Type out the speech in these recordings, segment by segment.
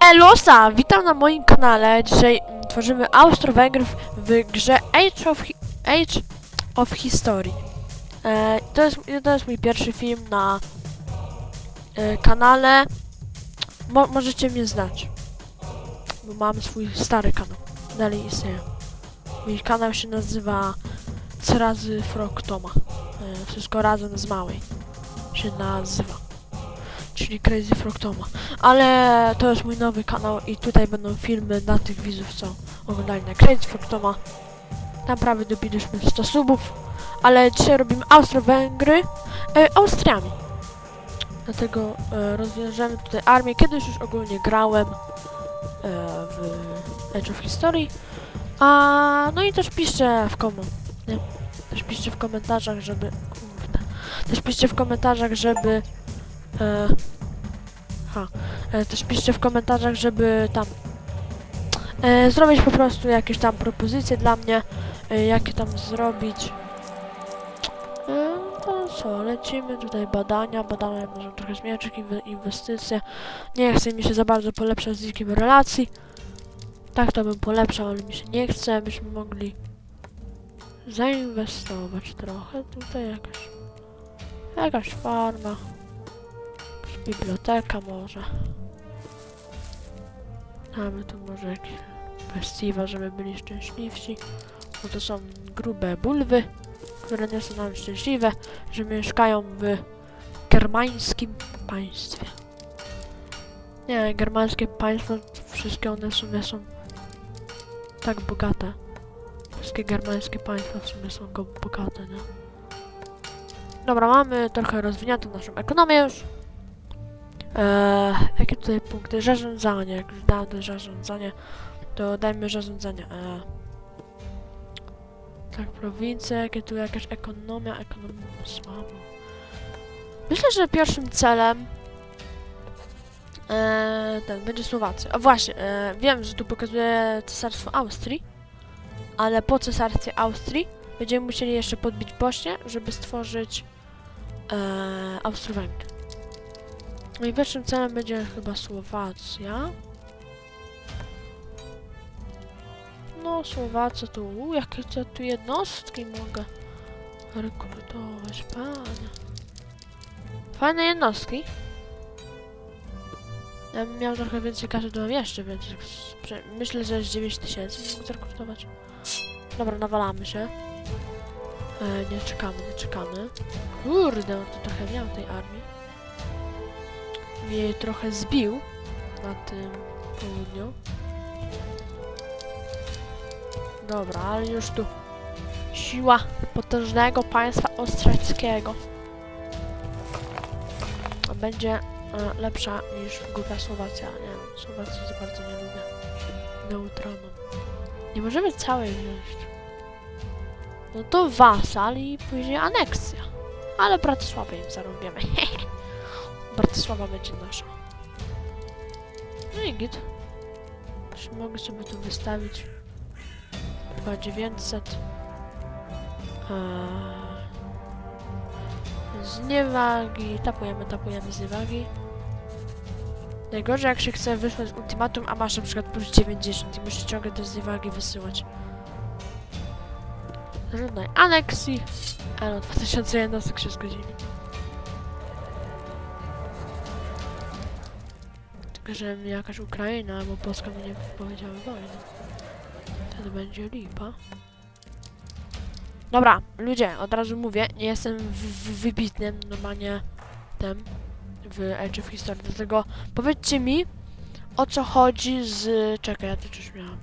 Elosa! Witam na moim kanale. Dzisiaj mm, tworzymy Austro-Węgrów w grze Age of, Age of History. E, to, jest, to jest mój pierwszy film na e, kanale. Mo, możecie mnie znać. Bo mam swój stary kanał. Dalej istnieje. Mój kanał się nazywa C razy Frog Toma. E, wszystko razem z małej się nazywa. Czyli Crazy Frog Toma. Ale to jest mój nowy kanał i tutaj będą filmy dla tych widzów, co oglądali na Crazy Frog Toma. Tam prawie dobiliśmy 100 subów, ale dzisiaj robimy Austro-Węgry e, Austriami. Dlatego e, rozwiążemy tutaj armię. Kiedyś już ogólnie grałem e, w Age of History. A no i też piszcie w komu, nie? Też piszcie w komentarzach, żeby. Też piszcie w komentarzach, żeby. E, ha. E, też piszcie w komentarzach, żeby tam. E, zrobić po prostu jakieś tam propozycje dla mnie. E, jakie tam zrobić. E, to co, lecimy tutaj badania. Badania możemy trochę zmieniać, inwe- inwestycje. Nie chce mi się za bardzo polepszać z nikim relacji. Tak to bym polepszał, ale mi się nie chce, byśmy mogli zainwestować trochę. Tutaj jakaś, jakaś farma, biblioteka może. Mamy tu może jakiś festiwal, żeby byli szczęśliwsi. Bo to są grube bulwy, które nie są nawet szczęśliwe, że mieszkają w germańskim państwie. Nie, germańskie państwo, wszystkie one w sumie są tak bogate. Wszystkie germańskie państwa w sumie są bogate, nie? Dobra, mamy trochę rozwiniętą naszą ekonomię już. Eee, jakie tutaj punkty? Zarządzanie. Jak już dałem to zarządzanie, to dajmy zarządzanie. Eee. Tak, prowincja, jakie tu jakaś ekonomia, ekonomia słabo. Myślę, że pierwszym celem Eee, ten będzie Słowacja. A właśnie, e, wiem, że tu pokazuje Cesarstwo Austrii, ale po Cesarstwie Austrii będziemy musieli jeszcze podbić Bośnię, żeby stworzyć e, Austro-Węgry. Pierwszym celem będzie chyba Słowacja. No, Słowacja tu, u, jakie to tu jednostki mogę rekrutować, panie. Fajne jednostki. Ja bym miał trochę więcej kasy, bym jeszcze więcej. tak Myślę, że z 9 tysięcy mógł zrekrutować. Dobra, nawalamy się. E, nie czekamy, nie czekamy. Kurde, on tu trochę miał tej armii. Mnie trochę zbił na tym południu. Dobra, ale już tu siła potężnego państwa austriackiego będzie e, lepsza niż głupia Słowacja. Nie Słowacji za bardzo nie lubię. Neutronom. Nie możemy całej wziąć. No to wasal i później aneksja. Ale Bratysławę im zarobiemy. Bratysława będzie nasza. No i git. Już mogę sobie tu wystawić. Chyba 900. Eee, Zniewagi. Tapujemy, tapujemy zniewagi. Najgorzej jak się chce wysłać ultimatum, a masz na przykład plus 90 i musisz ciągle te zniewagi wysyłać. Żadnej aneksji. Ale 2000 jednostek się zgodzili. Że jakaś Ukraina albo Polska mi nie powiedziały wojny. Wtedy będzie lipa. Dobra, ludzie, od razu mówię, nie jestem wybitnym normalnie tym w Age of History, dlatego powiedzcie mi o co chodzi z... czekaj, ja to już miałam.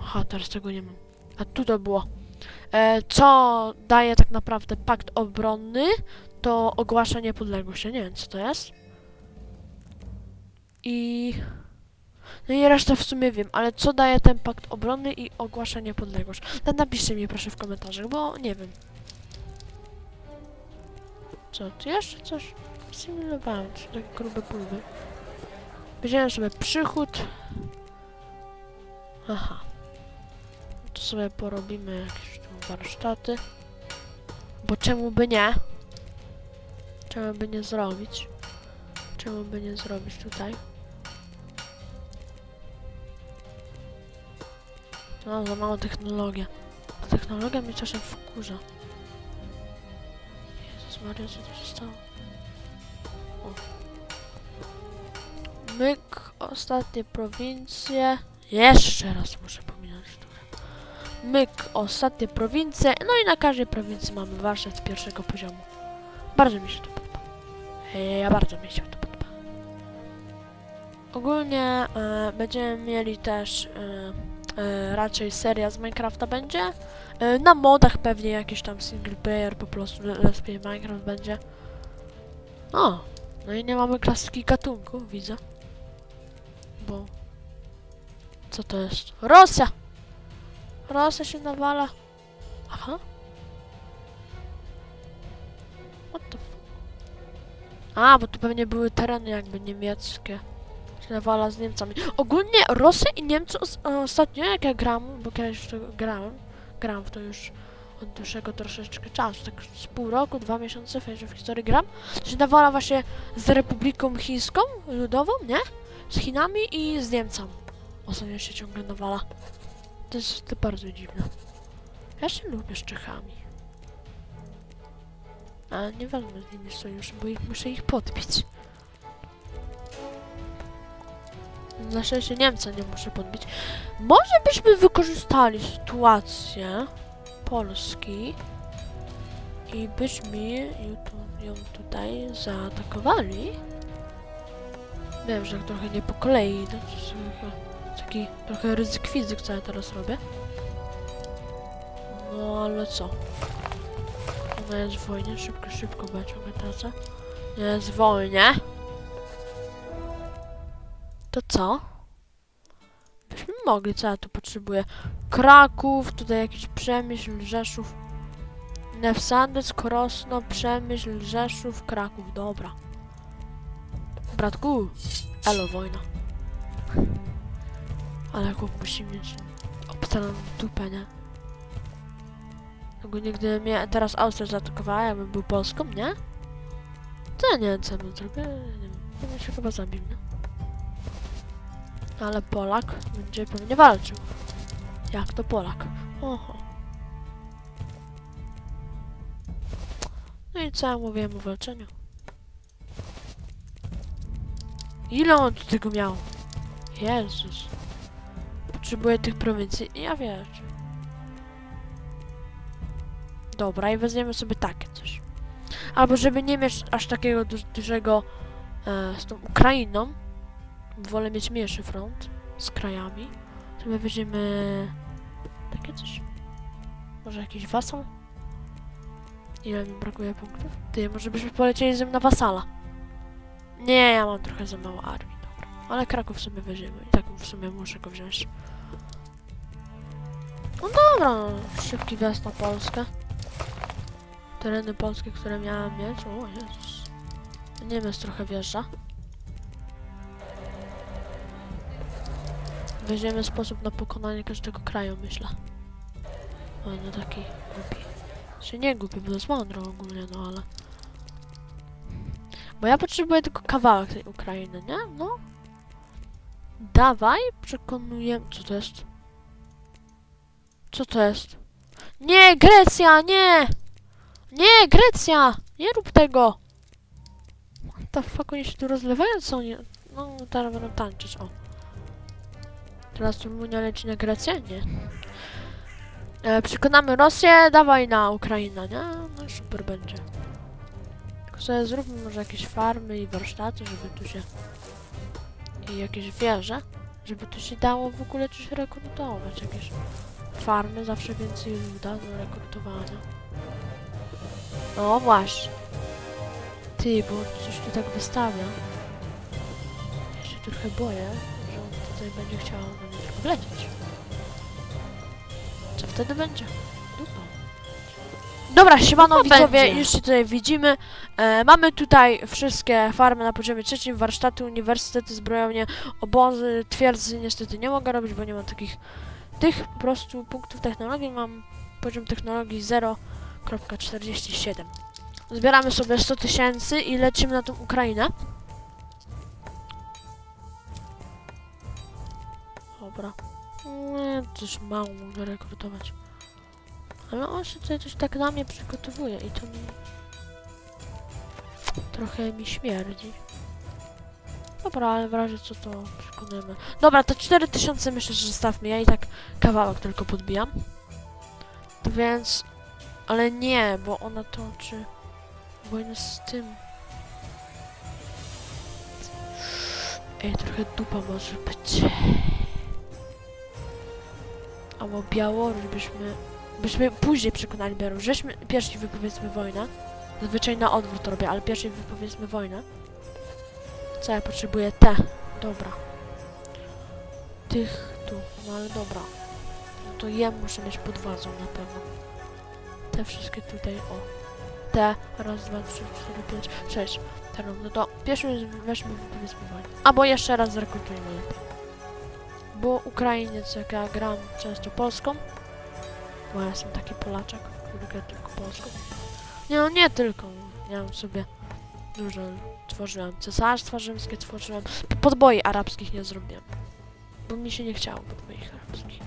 Aha, teraz tego nie mam. A tu to było. E, co daje tak naprawdę pakt obronny, to ogłasza niepodległość. Ja nie wiem, co to jest. I... No i resztę w sumie wiem, ale co daje ten pakt obronny i ogłasza niepodległość? To napiszcie mi proszę w komentarzach, bo nie wiem. Co, tu jeszcze coś? Symulowałem, czy takie grube pulwy. Wziąłem sobie przychód. Aha. No To sobie porobimy jakieś tu warsztaty. Bo czemu by nie? Czemu by nie zrobić? Czemu by nie zrobić tutaj? To mam za mało technologia. Ta technologia mnie czasem wkurza. Jezus Maria, co tu się stało? O. Myk, ostatnie prowincje. Jeszcze raz muszę pominąć tutaj. Myk, ostatnie prowincje. No i na każdej prowincji mamy warsztat z pierwszego poziomu. Bardzo mi się to podoba. Ja bardzo mi się to. Ogólnie e, będziemy mieli też e, e, raczej seria z Minecrafta będzie. E, na modach pewnie jakiś tam single player, po prostu le- Let's Play Minecraft będzie. O, no i nie mamy klasyki gatunku, widzę. Bo... Co to jest? Rosja! Rosja się nawala. Aha. What the fuck? A, bo tu pewnie były tereny jakby niemieckie. Się nawala z Niemcami. Ogólnie Rosja i Niemcy os ostatnio jak ja gram, bo kiedyś w to grałem, gram w to już od dłuższego troszeczkę czasu, tak z pół roku, dwa miesiące, w historii gram, się nawala właśnie z Republiką Chińską, ludową, nie? Z Chinami i z Niemcami. Ostatnio się ciągle nawala. To jest to bardzo dziwne. Ja się lubię z Czechami. Ale nie wezmę z nimi sojuszu, bo ich, muszę ich podbić. Na szczęście Niemca nie muszę podbić. Może byśmy wykorzystali sytuację Polski i byśmy ją, tu, ją tutaj zaatakowali. Wiem, że trochę nie po kolei idę. to Taki trochę ryzyk fizyk, co ja teraz robię. No ale co? Ona jest w wojnie, szybko, szybko, ciągle tracę. Jest wojnie. To co? Byśmy mogli, co ja tu potrzebuję? Kraków, tutaj jakiś Przemyśl, Rzeszów. Nefsandec, Krosno, Przemyśl, Rzeszów, Kraków, dobra. Bratku, elo wojna. Ale chłop musi mieć obstaloną dupę, nie? Ogólnie gdy mnie teraz Austria zaatakowała, jakbym był Polską, nie? To ja nie wiem co bym zrobił, nie wiem, się chyba zabił, nie? Ale Polak będzie pewnie walczył. Jak to Polak? Oho. No i co ja mówiłem o walczeniu? Ile on tu tego miał? Jezus. Potrzebuję tych prowincji. Ja wiesz. Dobra, i weźmiemy sobie takie coś. Albo żeby nie mieć aż takiego du dużego e, z tą Ukrainą, wolę mieć mniejszy front z krajami, to my weźmiemy takie coś. Może jakiś wasal? Ile mi brakuje punktów? Ty, może byśmy polecieli ze mną na wasala. Nie, ja mam trochę za mało armii, dobra. Ale Kraków sobie weźmiemy i tak w sumie muszę go wziąć. No dobra, no, szybki wjazd na Polskę. Tereny polskie, które miałem mieć. O Jezus. Niemiec trochę wjeżdża. Weźmiemy sposób na pokonanie każdego kraju, myślę. O, nie taki głupi. Się nie głupi, bo to jest mądro ogólnie, no ale... Bo ja potrzebuję tylko kawałek tej Ukrainy, nie? No. Dawaj, przekonuję... Co to jest? Co to jest? Nie, Grecja, nie! Nie, Grecja! Nie rób tego! What the fuck, oni się tu rozlewają, co oni... No, teraz będą tańczyć, o. Teraz Rumunia leci na Grecję? Nie. E, przekonamy Rosję, dawaj na Ukrainę, nie? No super będzie. Tylko sobie zróbmy może jakieś farmy i warsztaty, żeby tu się... I jakieś wieże, żeby tu się dało w ogóle coś rekrutować, jakieś farmy, zawsze więcej luda do rekrutowania. No właśnie. Ty, bo coś tu tak wystawia. Ja się trochę boję, że on tutaj będzie chciał wlecieć. Co wtedy będzie? Dupa. Dobra, siemano No widzowie, będzie. już się tutaj widzimy. E, mamy tutaj wszystkie farmy na poziomie trzecim, warsztaty, uniwersytety, zbrojownie, obozy, twierdzy niestety nie mogę robić, bo nie mam takich tych po prostu punktów technologii. Mam poziom technologii 0.47. Zbieramy sobie 100 tysięcy i lecimy na tą Ukrainę. Dobra. Nie, też mało mogę rekrutować. Ale on się tutaj coś tak na mnie przygotowuje i to mi... Trochę mi śmierdzi. Dobra, ale w razie co to przekonujemy. Dobra, to 4000 myślę, że zostawmy. Ja i tak kawałek tylko podbijam. To więc... Ale nie, bo ona toczy wojnę z tym. Ej, trochę dupa może być. Albo Białoruś byśmy... Byśmy później przekonali Białoruś. Żeśmy pierwsi wypowiedzmy wojnę. Zazwyczaj na odwrót robię, ale pierwszy wypowiedzmy wojnę. Co ja potrzebuję? Te. Dobra. Tych tu. No ale dobra. No to je muszę mieć pod władzą na pewno. Te wszystkie tutaj, o. Te. Raz, dwa, trzy, cztery, pięć, sześć. Te no, no to pierwszy weźmy wypowiedzmy wojnę. Albo jeszcze raz zrekrutujmy lepiej. Bo Ukrainiec, jak ja gram często Polską, bo ja jestem taki Polaczek, który gra tylko Polską. Nie, no nie tylko. Miałem sobie dużo tworzyłem. Cesarstwa rzymskie tworzyłem. Podboi arabskich nie zrobiłem. Bo mi się nie chciało podboi arabskich.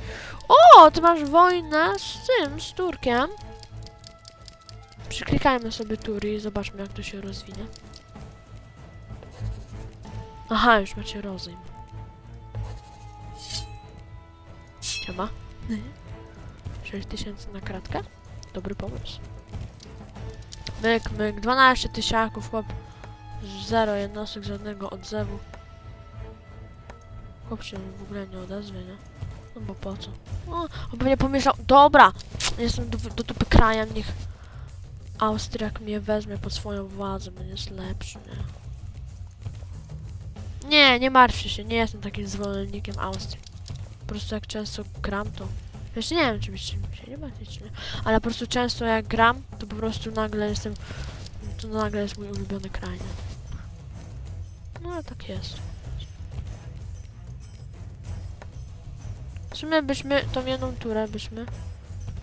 O, ty masz wojnę z tym, z Turkiem. Przyklikajmy sobie tury i zobaczmy jak to się rozwinie. Aha, już macie rozejm. 6000 na kratkę? Dobry pomysł. Myk, myk, 12 tysiaków, chłop. Zero jednostek, żadnego odzewu. Chłop się w ogóle nie odezwie, nie? No bo po co? O, on pewnie pomyślał, dobra, jestem do, do krajem, niech Austriak mnie wezmie pod swoją władzę, będzie lepszy, nie? Nie, nie martwcie się, nie jestem takim zwolennikiem Austrii. Prostu jak często gram, to... Jeszcze nie wiem, czy byście się nie nie? Ale po prostu często jak gram, to po prostu nagle jestem... To nagle jest mój ulubiony kraj, nie? No ale tak jest. W sumie byśmy tą jedną turę byśmy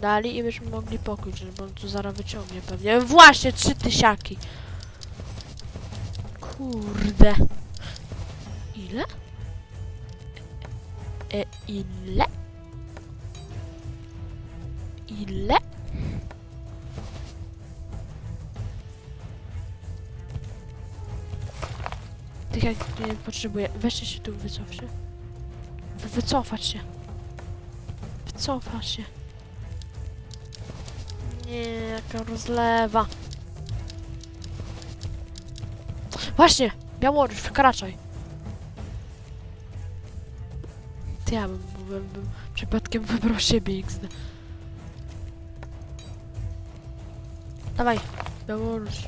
dali i byśmy mogli pokój, bo on tu zaraz wyciągnie pewnie. Właśnie, trzy tysiaki. Kurde. Ile? E, ile? Ile? Tych jak nie potrzebuję. Weźcie się tu, wycof się. Wy, wycofać się. Wycofać się. Nie, jaka rozlewa. Właśnie! Białoruś, wkraczaj. Ty ja bym, bym, bym przypadkiem wybrał siebie XD. Dawaj, Białoruś.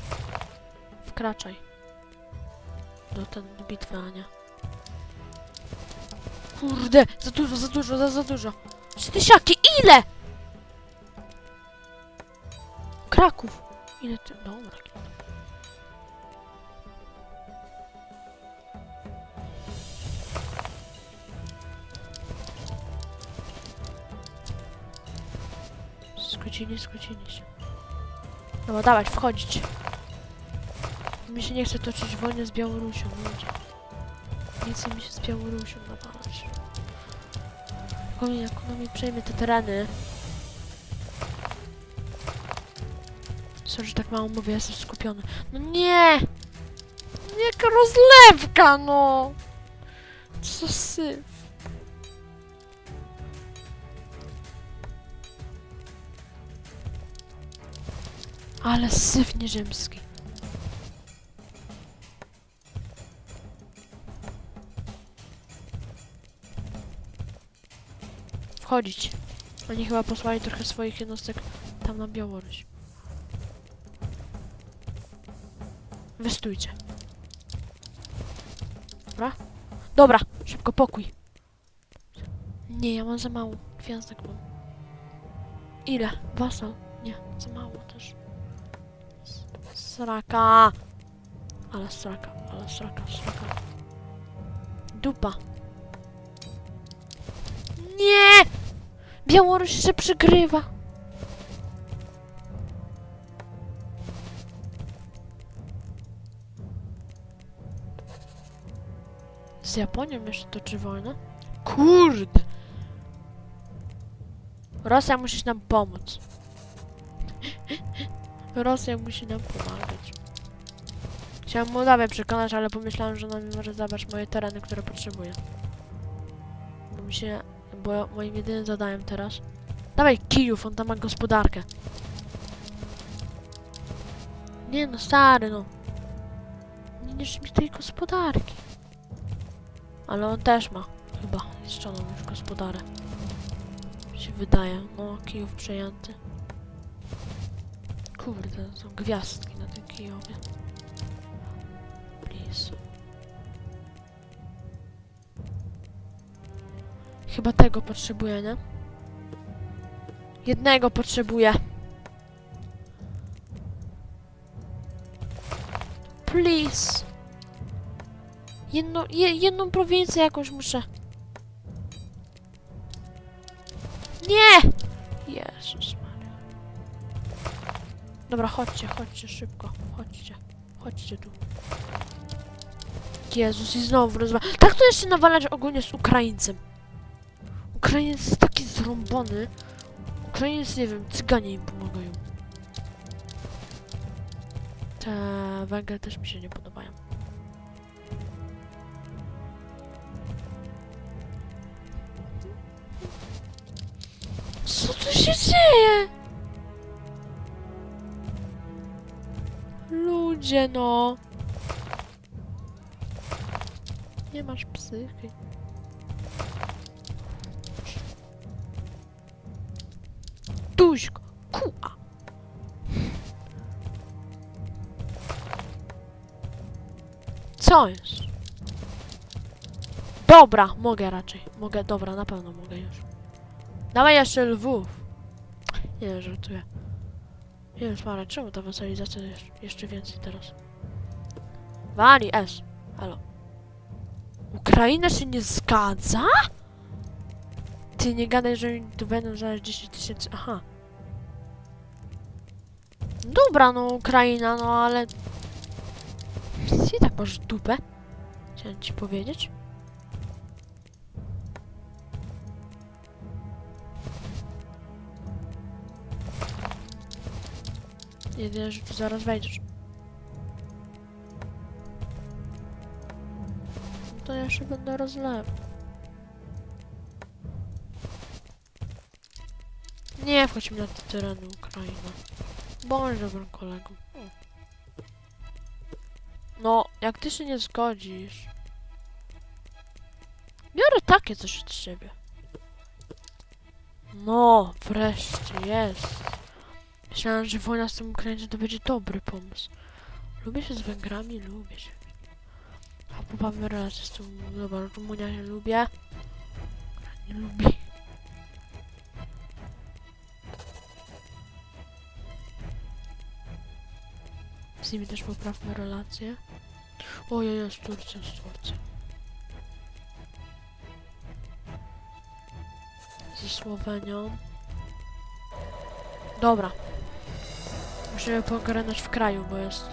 Wkraczaj. Do ten bitwy, Ania. Kurde, za dużo, za dużo, za, za dużo. Trzy tysiaki, ile? Kraków. Ile ty... Dobra. Skrócili, skrócili się. Dobra, dawać, wchodzić. Mi się nie chce toczyć wojny z Białorusią, ludzie. Nie chce mi się z Białorusią on, jak on mi przejmie te tereny. Sorry, że tak mało mówię, jestem skupiony. No nie! Jaka rozlewka, no! Co syf. Ale syf nieziemski. Wchodzić. Oni chyba posłali trochę swoich jednostek tam na Białoruś. Wystójcie. Dobra? Dobra, szybko pokój. Nie, ja mam za mało. Gwiazdek mam. Ile? Wasal? Nie, za mało też. Sraka! Ale sraka, ale sraka, sraka. Dupa. Nie! Białoruś się przygrywa. Z Japonią jeszcze toczy wojnę? Kurde. Rosja musi nam pomóc. Rosja musi nam pomagać. Chciałem Mołdawię przekonać, ale pomyślałem, że ona mi może zabrać moje tereny, które potrzebuję. Bo mi się... Bo moim jedynym zadaniem teraz... Dawaj Kijów, on tam ma gospodarkę. Nie no, stary no. Nie niż mi tej gospodarki. Ale on też ma. Chyba zniszczoną już gospodarę. Mi się wydaje. No, Kijów przejęty. Kurde, są gwiazdki na tym Kijowie. Please. Chyba tego potrzebuję, nie? Jednego potrzebuję. Please. Jedno, je, jedną prowincję jakąś muszę. Nie! Jezus. Dobra, chodźcie, chodźcie szybko. Chodźcie. Chodźcie tu. Jezus, i znowu rozwa... Tak to jeszcze nawalać ogólnie z Ukraińcem. Ukrainiec jest taki zrąbany. Ukrainiec, nie wiem, cyganie im pomagają. Te węgle też mi się nie podobają. Co tu się dzieje? Ludzie, no. Nie masz psychy. Co jest? Dobra, mogę raczej. Mogę, dobra, na pewno mogę już. Dawaj jeszcze Lwów. Nie, żartuję. Jezus Maria, czemu ta wasalizacja jest jeszcze więcej teraz? Wali S. Halo. Ukraina się nie zgadza? Ty nie gadaj, że mi tu będą zaraz 10 tysięcy. Aha. Dobra, no Ukraina, no ale... Ty tak masz dupę? Chciałem ci powiedzieć. Tu zaraz wejdziesz. To ja się będę rozlewał. Nie wchodź mi na te tereny Ukrainy. Bądź dobrym kolegą. No, jak ty się nie zgodzisz... Biorę takie coś od siebie. No, wreszcie, jest. Myślałem, że wojna z tym Ukraińcem to będzie dobry pomysł. Lubię się z Węgrami, lubię się. A poprawmy relacje z tym, dobra, Rumunia się lubię. Nie lubi. Z nimi też poprawmy relacje. Ojej, jest Turcja, z Turcją. Ze Słowenią. Dobra. Musimy pogarnąć w kraju, bo jest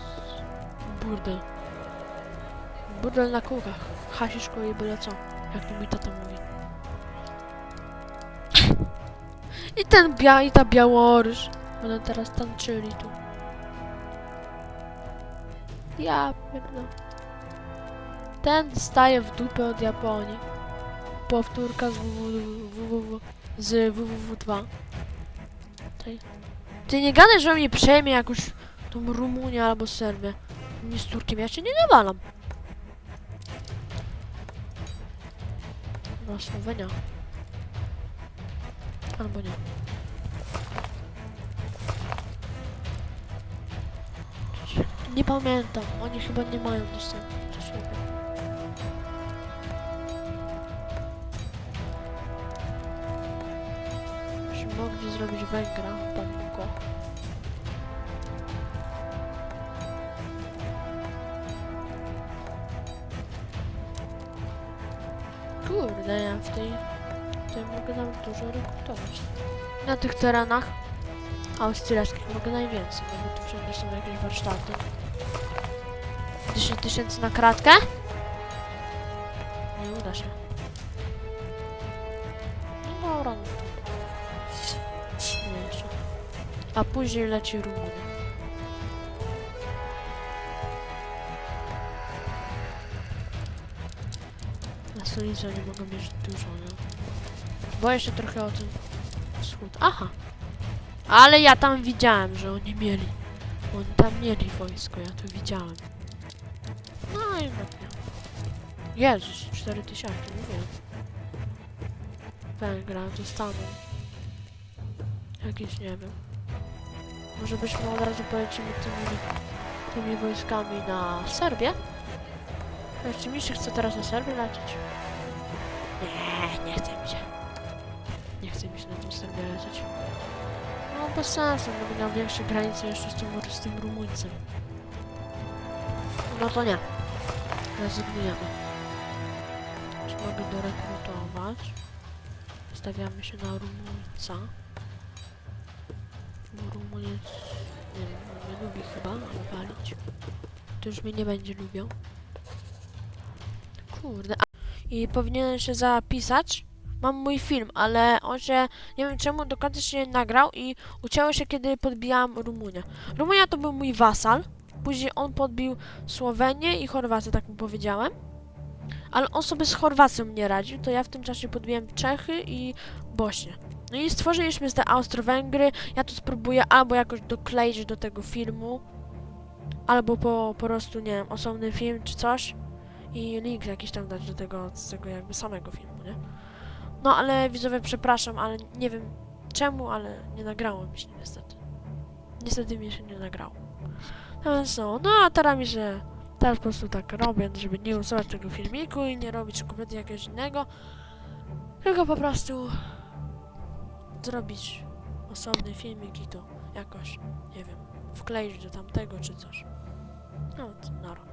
burdel. Burdel na kółkach. Hasiszko i byle co. Jak to mój tata mówi. I ten bia i ta Białoruś. Będą teraz tańczyli tu. Ja pierdolę. Ten dostaje w dupę od Japonii. Powtórka z www z www2. Tutaj. Ty nie gadaj, że mnie przejmie jakąś tą Rumunię albo Serbię. Nie z Turkiem, ja cię nie nawalam. No, Słowenia. Albo nie. Nie pamiętam, oni chyba nie mają dostępu do siebie. Byśmy mogli zrobić Węgra, go. Kurde, ja w tej... Tutaj mogę nawet dużo rekrutować. Na tych terenach austriackich mogę najwięcej, bo tu wszędzie są jakieś warsztaty. 10 tysięcy na kratkę? A później leci Rumunia. Na stolicy nie mogą mieć dużo, nie? Boję się trochę o ten wschód. Aha! Ale ja tam widziałem, że oni mieli. Oni tam mieli wojsko, ja to widziałem. No i jednak nie. Jezus, 4000, mówię. Węgra dostaną. Jakieś, nie wiem. Może byśmy od razu polecimy tymi, tymi wojskami na Serbię? Jeszcze mi się chce teraz na Serbię lecieć? Nie, nie chce mi się. Nie chce mi się na tą Serbię lecieć. No bez sensu, by miał większe granice jeszcze z tym, z tym Rumuńcem. No to nie. Rezygnujemy. Już mogę dorekrutować. Stawiamy się na Rumuńca. Bo Rumuniec, nie wiem, nie lubi chyba walić. To już mnie nie będzie lubiał. Kurde. A, I powinienem się zapisać. Mam mój film, ale on się, nie wiem czemu, do końca się nagrał i ucięło się, kiedy podbijałam Rumunię. Rumunia to był mój wasal. Później on podbił Słowenię i Chorwację, tak mu powiedziałem. Ale on sobie z Chorwacją nie radził, to ja w tym czasie podbiłem Czechy i Bośnię. No i stworzyliśmy te Austro-Węgry. Ja to spróbuję albo jakoś dokleić do tego filmu, albo po, po prostu, nie wiem, osobny film czy coś i link jakiś tam dać do tego, z tego jakby samego filmu, nie? No ale widzowie, przepraszam, ale nie wiem czemu, ale nie nagrało mi się niestety. Niestety mi się nie nagrało. No więc no, no a teraz mi się, teraz po prostu tak robię, żeby nie usuwać tego filmiku i nie robić kompletnie jakiegoś innego, tylko po prostu zrobić osobny filmik i to jakoś, nie wiem, wkleić do tamtego czy coś. No, to nara.